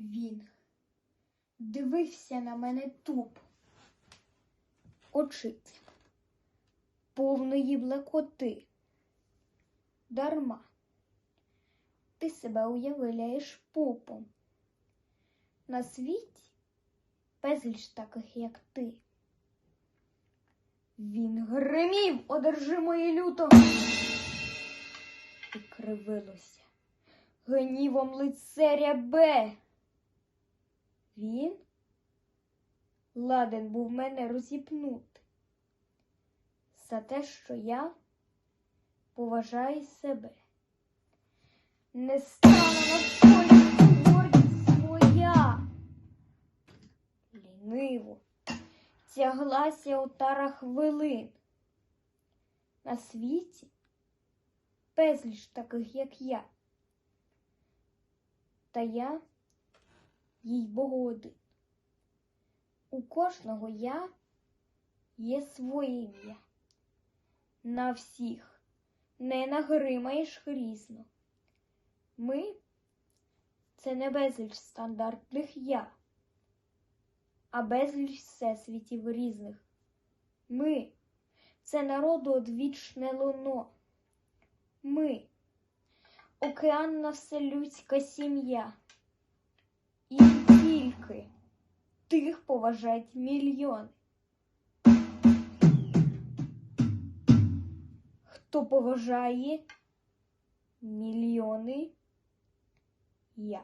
Він дивився на мене тупо, очицям, повної блекоти. Дарма. Ти себе уявляєш пупом. На світі безліч таких, як ти. Він гримів одержимої люто і кривилося гнівом лицаря Б. Він ладен був мене розіпнути за те, що я поважаю себе. Не стану навколі гордість моя. Ліниво тяглася отара хвилин. На світі безліч таких, як я. Та я їй Богу один. У кожного я є своє ім'я. На всіх не нагримаєш грізно. Ми це не безліч стандартних я, а безліч всесвітів різних. Ми це народу одвічне луно. Ми океанна вселюдська сім'я. Тих поважають мільйони. Хто поважає мільйони я.